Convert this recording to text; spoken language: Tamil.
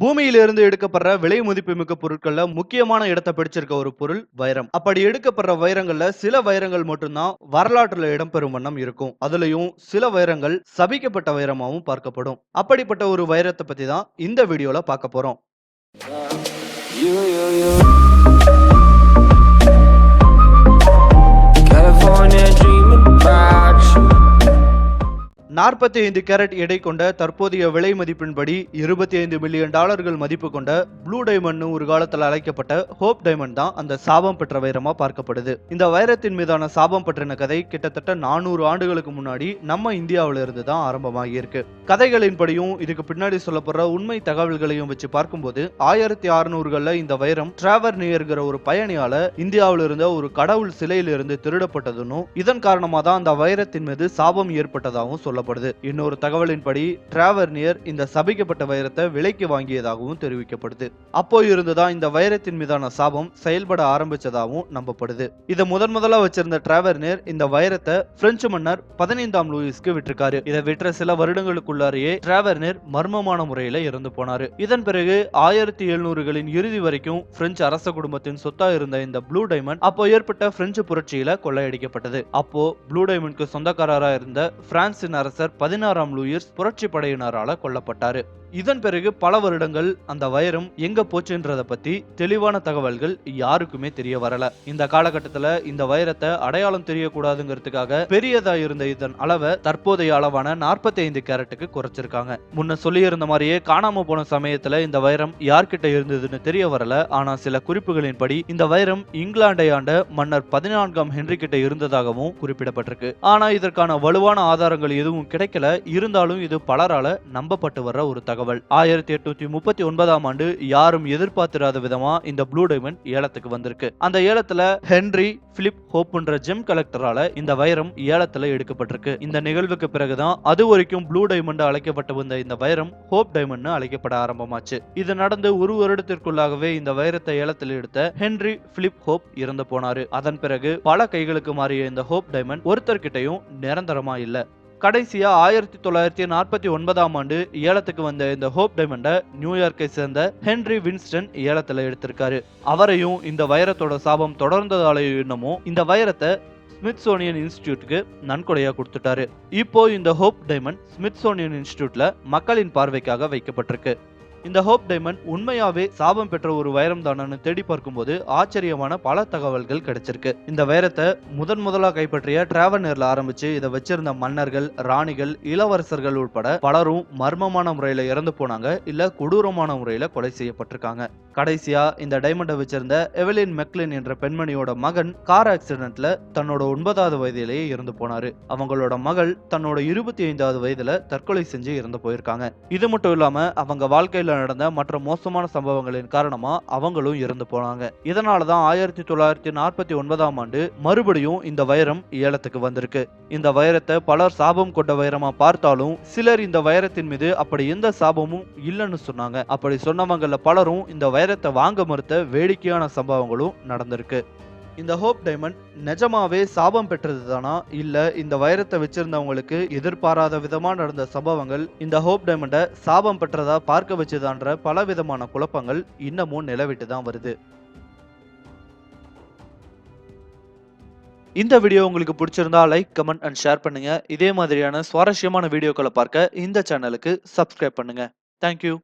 பூமியிலிருந்து எடுக்கப்படுற விலை மதிப்புமிக்க பொருட்கள்ல முக்கியமான இடத்தை பிடிச்சிருக்க ஒரு பொருள் வைரம். அப்படி எடுக்கப்படுற வைரங்கள்ல சில வைரங்கள் மட்டும்தான் வரலாற்றுல இடம்பெறும் வண்ணம் இருக்கும். அதுலயும் சில வைரங்கள் சபிக்கப்பட்ட வைரமாவும் பார்க்கப்படும். அப்படிப்பட்ட ஒரு வைரத்தை பத்தி தான் இந்த வீடியோல பார்க்க போறோம். நாற்பத்தி ஐந்து கேரட் எடை கொண்ட தற்போதைய விலை மதிப்பின்படி இருபத்தி ஐந்து மில்லியன் டாலர்கள் மதிப்பு கொண்ட ப்ளூ டைமண்ட்னு ஒரு காலத்தில் அழைக்கப்பட்ட ஹோப் டைமண்ட் தான் அந்த சாபம் பெற்ற வைரமா பார்க்கப்படுது. இந்த வைரத்தின் மீதான சாபம் பற்றின கதை கிட்டத்தட்ட நானூறு ஆண்டுகளுக்கு முன்னாடி நம்ம இந்தியாவில இருந்து தான் ஆரம்பமாகி இருக்கு கதைகளின்படியும் இதுக்கு பின்னாடி சொல்லப்படுற உண்மை தகவல்களையும் வச்சு பார்க்கும்போது ஆயிரத்தி அறுநூறுகள்ல இந்த வைரம் டிராவர் நியர்கிற ஒரு பயணியால இந்தியாவில இருந்த ஒரு கடவுள் சிலையிலிருந்து திருடப்பட்டதுன்னு இதன் காரணமா தான் அந்த வைரத்தின் மீது சாபம் ஏற்பட்டதாகவும் சொல்லப்படுது. இன்னொரு தகவலின்படி டிராவர்னியர் இந்த சபிக்கப்பட்ட வைரத்தை விலைக்கு வாங்கியதாகவும் தெரிவிக்கப்படுது. அப்போ இருந்துதான் இந்த வைரத்தின் மீதான சாபம் செயல்பட ஆரம்பிச்சதாகவும் நம்பப்படுது. இதை முதன் முதலா வச்சிருந்த டிராவர்னியர் இந்த வைரத்தை பிரெஞ்சு மன்னர் பதினைந்தாம் லூயிஸ்க்கு விட்டிருக்காரு. இதை விற்ற சில வருடங்களுக்குள்ளாரையே டிராவர்னியர் மர்மமான முறையில இறந்து போனாரு. இதன் பிறகு ஆயிரத்தி எழுநூறுகளின் இறுதி வரைக்கும் பிரெஞ்சு அரச குடும்பத்தின் சொத்தா இருந்த இந்த ப்ளூ டைமண்ட் அப்போ ஏற்பட்ட பிரெஞ்சு புரட்சியில கொள்ளையடிக்கப்பட்டது. அப்போ ப்ளூ டைமண்ட்க்கு சொந்தக்காரரா இருந்த பிரான்சின் அரசர் பதினாறாம் லூயிஸ் புரட்சி படையினரால் கொல்லப்பட்டார். இதன் பிறகு பல வருடங்கள் அந்த வைரம் எங்க போச்சுன்றத பத்தி தெளிவான தகவல்கள் யாருக்குமே தெரிய வரல. இந்த காலகட்டத்துல இந்த வைரத்தை அடையாளம் தெரியக்கூடாதுங்கிறதுக்காக பெரியதா இருந்த இதன் அளவை தற்போதைய அளவான 45 ஐந்து கேரட்டுக்கு குறைச்சிருக்காங்க. முன்ன சொல்லியிருந்த மாதிரியே காணாம போன சமயத்துல இந்த வைரம் யார்கிட்ட இருந்ததுன்னு தெரிய வரல. ஆனா சில குறிப்புகளின்படி இந்த வைரம் இங்கிலாந்தை ஆண்ட மன்னர் பதினான்காம் ஹென்றி கிட்ட இருந்ததாகவும் குறிப்பிடப்பட்டிருக்கு. ஆனா இதற்கான வலுவான ஆதாரங்கள் எதுவும் கிடைக்கல. இருந்தாலும் இது பலரால நம்பப்பட்டு வர்ற ஒரு தகவல். தகவல். ஆயிரத்தி எட்நூத்தி முப்பத்தி ஒன்பதாம் ஆண்டு யாரும் எதிர்பார்த்திராத விதமா இந்த ப்ளூ டைமண்ட் ஏலத்துக்கு வந்திருக்கு. அந்த ஏலத்துல ஹென்றி பிலிப் ஹோப்ன்ற ஜெம் கலெக்டரால இந்த வைரம் ஏலத்துல எடுக்கப்பட்டிருக்கு. இந்த நிகழ்வுக்கு பிறகுதான் அது வரைக்கும் ப்ளூ டைமண்ட் அழைக்கப்பட்டு வந்த இந்த வைரம் ஹோப் டைமண்ட் அழைக்கப்பட ஆரம்பமாச்சு. இது நடந்து ஒரு வருடத்திற்குள்ளாகவே இந்த வைரத்தை ஏலத்தில் எடுத்த ஹென்றி பிலிப் ஹோப் இறந்து போனாரு. அதன் பிறகு பல கைகளுக்கு மாறிய இந்த ஹோப் டைமண்ட் ஒருத்தர்கிட்டையும் நிரந்தரமா இல்ல. கடைசியா ஆயிரத்தி தொள்ளாயிரத்தி நாற்பத்தி ஒன்பதாம் ஆண்டு ஏலத்துக்கு வந்த இந்த ஹோப் டைமண்டை நியூயார்க்கை சேர்ந்த ஹென்ரி வின்ஸ்டன் ஏலத்துல எடுத்திருக்காரு. அவரையும் இந்த வைரத்தோட சாபம் தொடர்ந்ததாலேயும் இன்னமும் இந்த வைரத்தை ஸ்மித்சோனியன் இன்ஸ்டியூட்டுக்கு நன்கொடையா கொடுத்துட்டாரு. இப்போ இந்த ஹோப் டைமண்ட் ஸ்மித்சோனியன் இன்ஸ்டியூட்ல மக்களின் பார்வைக்காக வைக்கப்பட்டிருக்கு. இந்த ஹோப் டைமண்ட் உண்மையாவே சாபம் பெற்ற ஒரு வைரம் தானு தேடி பார்க்கும்போது ஆச்சரியமான பல தகவல்கள் கிடைச்சிருக்கு. இந்த வைரத்தை முதன் முதலா கைப்பற்றிய டிராவனர்ல ஆரம்பிச்சு இதை வச்சிருந்த மன்னர்கள் ராணிகள் இளவரசர்கள் உட்பட பலரும் மர்மமான முறையில இறந்து போனாங்க இல்ல கொடூரமான முறையில கொலை செய்யப்பட்டிருக்காங்க. கடைசியா இந்த டைமண்டை வச்சிருந்த எவலின் மெக்லின் என்ற பெண்மணியோட மகன் கார் ஆக்சிடென்ட்ல தன்னோட ஒன்பதாவது வயதிலேயே இறந்து போனாரு. அவங்களோட மகள் தன்னோட இருபத்தி ஐந்தாவது வயதுல தற்கொலை செஞ்சு இறந்து போயிருக்காங்க. இது மட்டும் இல்லாம அவங்க வாழ்க்கையில நடந்த மற்ற மோசமான சம்பவங்களின் காரணமா அவங்களும் இறந்து போனாங்க. இதனாலதான் ஆயிரத்தி தொள்ளாயிரத்தி நாற்பத்தி ஒன்பதாம் ஆண்டு மறுபடியும் இந்த வைரம் ஏலத்துக்கு வந்திருக்கு. இந்த வைரத்தை பலர் சாபம் கொண்ட வைரமா பார்த்தாலும் சிலர் இந்த வைரத்தின் மீது அப்படி எந்த சாபமும் இல்லைன்னு சொன்னாங்க. அப்படி சொன்னவங்கள பலரும் இந்த வைரத்தை வாங்க மறுத்த வேடிக்கையான சம்பவங்களும் நடந்திருக்கு. இந்த ஹோப் டைமண்ட் நிஜமாவே சாபம் பெற்றது தானா? இல்ல இந்த வைரத்தை வச்சிருந்தவங்களுக்கு எதிர்பாராத விதமா நடந்த சம்பவங்கள் இந்த ஹோப் டைமண்டை சாபம் பெற்றதா பார்க்க வச்சுதான்ற பல விதமான குழப்பங்கள் இன்னமும் நிலவிட்டு தான் வருது. இந்த வீடியோ உங்களுக்கு பிடிச்சிருந்தா லைக் கமெண்ட் அண்ட் ஷேர் பண்ணுங்க. இதே மாதிரியான சுவாரஸ்யமான வீடியோக்களை பார்க்க இந்த சேனலுக்கு சப்ஸ்கிரைப் பண்ணுங்க. தேங்க்யூ